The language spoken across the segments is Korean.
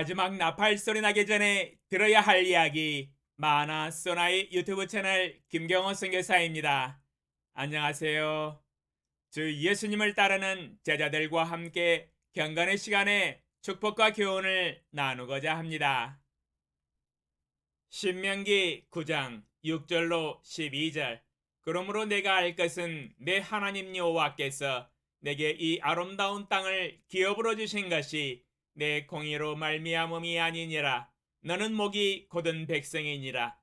마지막 나팔 소리 나기 전에 들어야 할 이야기 마나 소나의 유튜브 채널 김경호 선교사입니다. 안녕하세요. 주 예수님을 따르는 제자들과 함께 경건의 시간에 축복과 교훈을 나누고자 합니다. 신명기 9장 6절로 12절 그러므로 내가 알 것은 내 하나님 여호와께서 내게 이 아름다운 땅을 기업으로 주신 것이 내 공의로 말미암음이 아니니라. 너는 목이 곧은 백성이니라.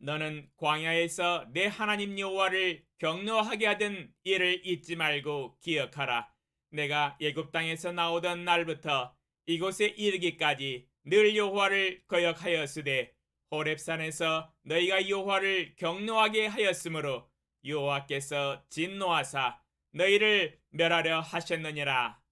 너는 광야에서 내 하나님 여호와를 경노하게 하던 이를 잊지 말고 기억하라. 내가 애굽 땅에서 나오던 날부터 이곳에 이르기까지 늘 여호와를 거역하였으되 호렙산에서 너희가 여호와를 경노하게 하였으므로 여호와께서 진노하사 너희를 멸하려 하셨느니라.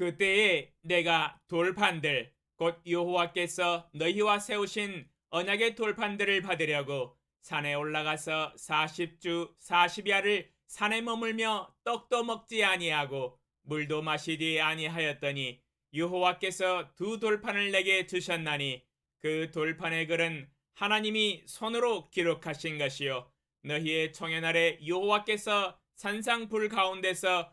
그때에 내가 돌판들 곧 여호와께서 너희와 세우신 언약의 돌판들을 받으려고 산에 올라가서 40주 40야를 산에 머물며 떡도 먹지 아니하고 물도 마시지 아니하였더니 여호와께서 두 돌판을 내게 주셨나니 그 돌판의 글은 하나님이 손으로 기록하신 것이요. 너희의 청년날에 여호와께서 산상 불 가운데서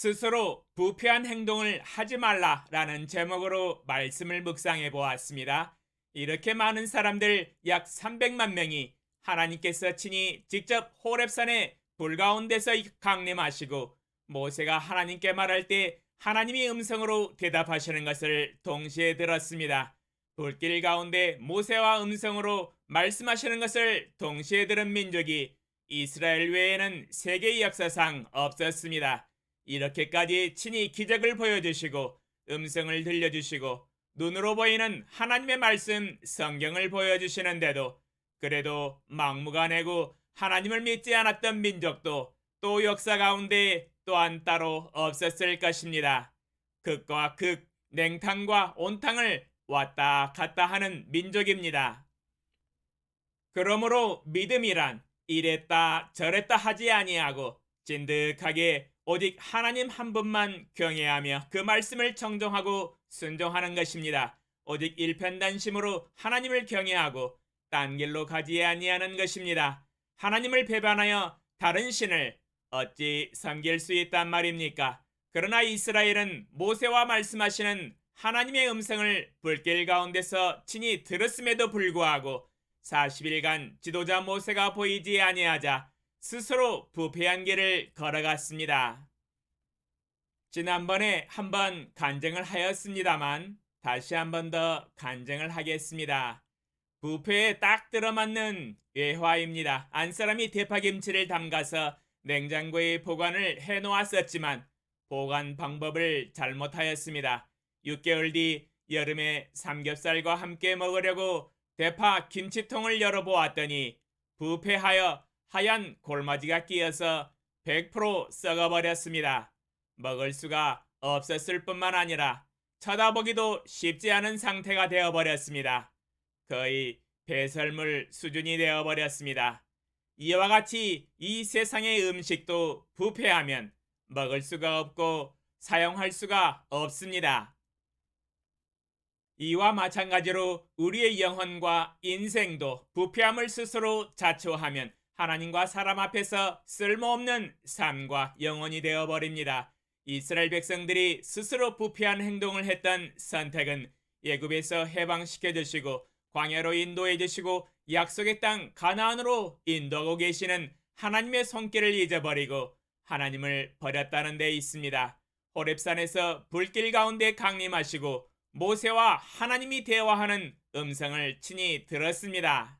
스스로 부패한 행동을 하지 말라라는 제목으로 말씀을 묵상해 보았습니다. 이렇게 많은 사람들 약 300만 명이 하나님께서 친히 직접 호렙산의 불 가운 데서 강림하시고 모세가 하나님께 말할 때 하나님이 음성으로 대답하시는 것을 동시에 들었습니다. 불길 가운데 모세와 음성으로 말씀하시는 것을 동시에 들은 민족이 이스라엘 외에는 세계 역사상 없었습니다. 이렇게까지 친히 기적을 보여주시고 음성을 들려주시고 눈으로 보이는 하나님의 말씀 성경을 보여주시는데도 그래도 막무가내고 하나님을 믿지 않았던 민족도 또 역사 가운데 또한 따로 없었을 것입니다. 극과 극, 냉탕과 온탕을 왔다 갔다 하는 민족입니다. 그러므로 믿음이란 이랬다 저랬다 하지 아니하고 진득하게 오직 하나님 한 분만 경외하며 그 말씀을 정정하고 순종하는 것입니다. 오직 일편단심으로 하나님을 경외하고 딴 길로 가지 아니하는 것입니다. 하나님을 배반하여 다른 신을 어찌 섬길 수 있단 말입니까? 그러나 이스라엘은 모세와 말씀하시는 하나님의 음성을 불길 가운데서 친히 들었음에도 불구하고 40일간 지도자 모세가 보이지 아니하자 스스로 부패한 길을 걸어갔습니다. 지난번에 한번 간증을 하였습니다만 다시 한번 더 간증을 하겠습니다. 부패에 딱 들어맞는 외화입니다. 안사람이 대파김치를 담가서 냉장고에 보관을 해놓았었지만 보관 방법을 잘못하였습니다. 6개월 뒤 여름에 삼겹살과 함께 먹으려고 대파 김치통을 열어보았더니 부패하여 하얀 골마지가 끼어서 100% 썩어버렸습니다. 먹을 수가 없었을 뿐만 아니라 쳐다보기도 쉽지 않은 상태가 되어버렸습니다. 거의 배설물 수준이 되어버렸습니다. 이와 같이 이 세상의 음식도 부패하면 먹을 수가 없고 사용할 수가 없습니다. 이와 마찬가지로 우리의 영혼과 인생도 부패함을 스스로 자초하면 하나님과 사람 앞에서 쓸모없는 삶과 영혼이 되어버립니다. 이스라엘 백성들이 스스로 부패한 행동을 했던 선택은 예굽에서 해방시켜 주시고 광야로 인도해 주시고 약속의 땅 가나안으로 인도하고 계시는 하나님의 손길을 잊어버리고 하나님을 버렸다는 데 있습니다. 호렙산에서 불길 가운데 강림하시고 모세와 하나님이 대화하는 음성을 친히 들었습니다.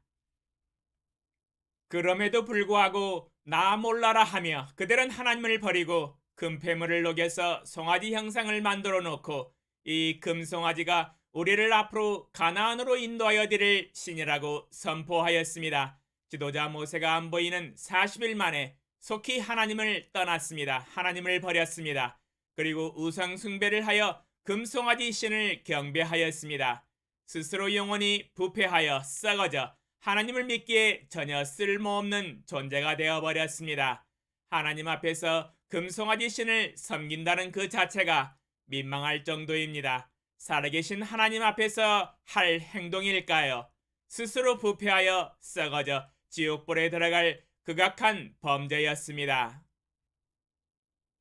그럼에도 불구하고 나 몰라라 하며 그들은 하나님을 버리고 금폐물을 녹여서 송아지 형상을 만들어 놓고 이 금송아지가 우리를 앞으로 가나안으로 인도하여 드릴 신이라고 선포하였습니다. 지도자 모세가 안 보이는 40일 만에 속히 하나님을 떠났습니다. 하나님을 버렸습니다. 그리고 우상 숭배를 하여 금송아지 신을 경배하였습니다. 스스로 영혼이 부패하여 썩어져 하나님을 믿기에 전혀 쓸모없는 존재가 되어 버렸습니다. 하나님 앞에서 금송아지 신을 섬긴다는 그 자체가 민망할 정도입니다. 살아계신 하나님 앞에서 할 행동일까요? 스스로 부패하여 썩어져 지옥불에 들어갈 극악한 범죄였습니다.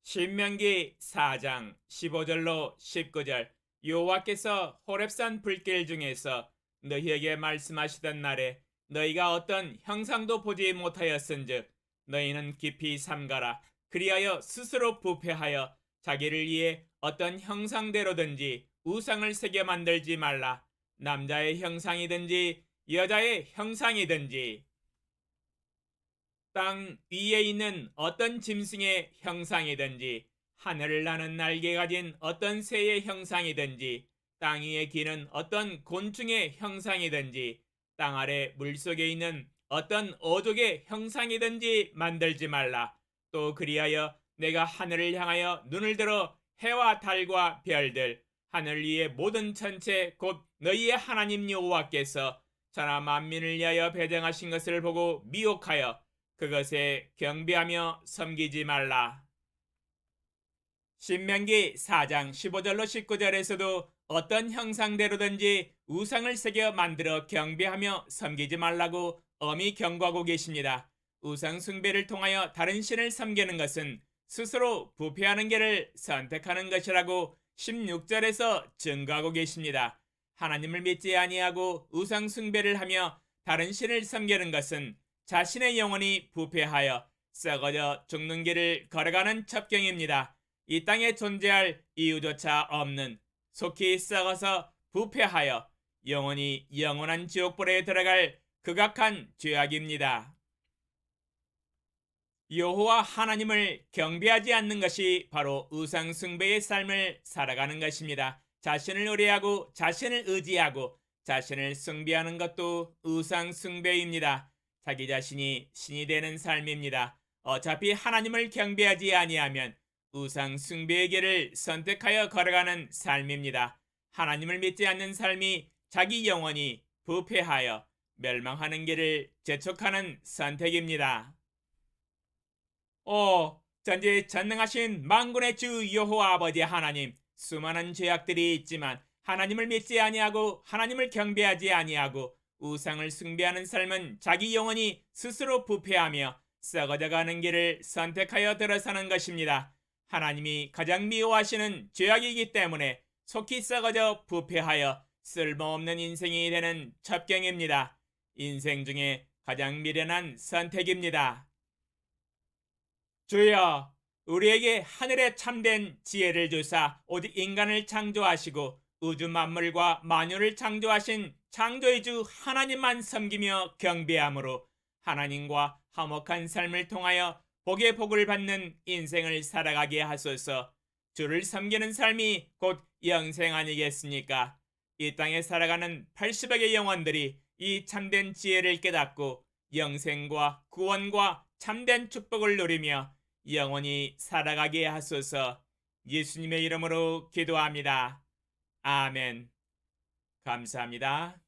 신명기 4장 15절로 19절 여호와께서 호렙산 불길 중에서 너희에게 말씀하시던 날에 너희가 어떤 형상도 보지 못하였은즉 너희는 깊이 삼가라. 그리하여 스스로 부패하여 자기를 위해 어떤 형상대로든지 우상을 새겨 만들지 말라. 남자의 형상이든지 여자의 형상이든지. 땅 위에 있는 어떤 짐승의 형상이든지 하늘을 나는 날개 가진 어떤 새의 형상이든지 땅 위에 기는 어떤 곤충의 형상이든지 땅 아래 물속에 있는 어떤 어족의 형상이든지 만들지 말라. 또 그리하여 내가 하늘을 향하여 눈을 들어 해와 달과 별들 하늘 위의 모든 천체 곧 너희의 하나님 여호와께서 천하 만민을 위하여 배정하신 것을 보고 미혹하여 그것에 경배하며 섬기지 말라. 신명기 4장 15절로 19절에서도 어떤 형상대로든지 우상을 새겨 만들어 경배하며 섬기지 말라고 엄히 경고하고 계십니다. 우상 숭배를 통하여 다른 신을 섬기는 것은 스스로 부패하는 길을 선택하는 것이라고 16절에서 증거하고 계십니다. 하나님을 믿지 아니하고 우상 숭배를 하며 다른 신을 섬기는 것은 자신의 영혼이 부패하여 썩어져 죽는 길을 걸어가는 첩경입니다. 이 땅에 존재할 이유조차 없는 속히 썩어서 부패하여 영원히 영원한 지옥불에 들어갈 극악한 죄악입니다. 여호와 하나님을 경배하지 않는 것이 바로 우상 숭배의 삶을 살아가는 것입니다. 자신을 의뢰하고 자신을 의지하고 자신을 숭배하는 것도 우상 숭배입니다. 자기 자신이 신이 되는 삶입니다. 어차피 하나님을 경배하지 아니하면 우상 숭배의 길을 선택하여 걸어가는 삶입니다. 하나님을 믿지 않는 삶이 자기 영혼이 부패하여 멸망하는 길을 재촉하는 선택입니다. 오, 전지 전능하신 만군의 주 여호와 아버지 하나님, 수많은 죄악들이 있지만 하나님을 믿지 아니하고 하나님을 경배하지 아니하고 우상을 숭배하는 삶은 자기 영혼이 스스로 부패하며 썩어져가는 길을 선택하여 들어서는 것입니다. 하나님이 가장 미워하시는 죄악이기 때문에 속히 썩어져 부패하여 쓸모없는 인생이 되는 첩경입니다. 인생 중에 가장 미련한 선택입니다. 주여, 우리에게 하늘에 참된 지혜를 주사 오직 인간을 창조하시고 우주 만물과 만유를 창조하신 창조의 주 하나님만 섬기며 경배함으로 하나님과 화목한 삶을 통하여 복의 복을 받는 인생을 살아가게 하소서. 주를 섬기는 삶이 곧 영생 아니겠습니까? 이 땅에 살아가는 80억의 영혼들이 이 참된 지혜를 깨닫고 영생과 구원과 참된 축복을 누리며 영원히 살아가게 하소서. 예수님의 이름으로 기도합니다. 아멘. 감사합니다.